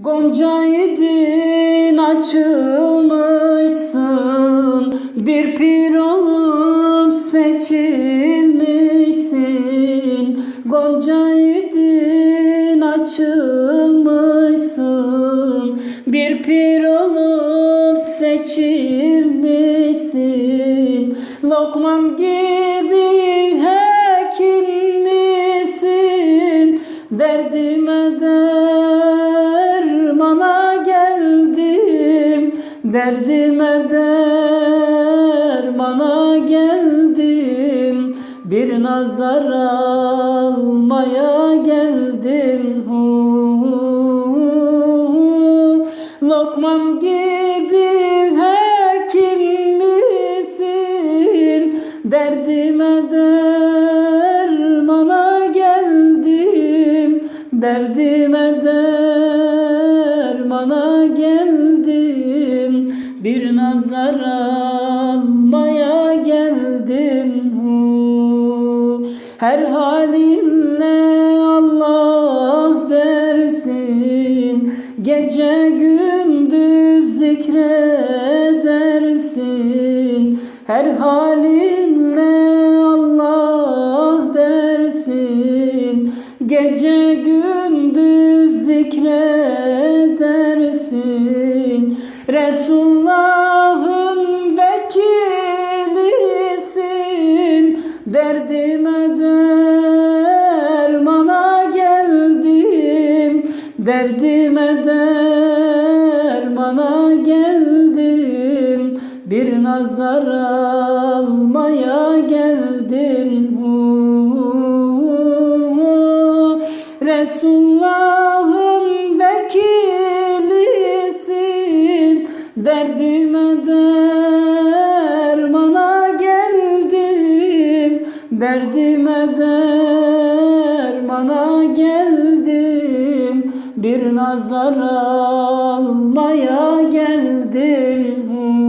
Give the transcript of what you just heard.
Gonca idin açılmışsın. Bir pir olup seçilmişsin. Gonca idin açılmışsın. Bir pir olup seçilmişsin. Lokman gibi hekim misin Derdime dermana geldim Derdime dermana geldim. Bir nazar almaya geldim. Hu, Lokman gibi hekim misin Derdime dermana geldim. Derdime dermana geldim Bir nazar almaya geldim hu. Her halinle Allah dersin Gece gündüz zikredersin Her halinle Allah dersin Gece gündüz Resulullah'ın vekilisin. Derdime dermana geldim. Derdime dermana geldim. Bir nazar almaya geldim. Hu. Derdime dermana geldim Derdime dermana geldim Bir nazar almaya geldim.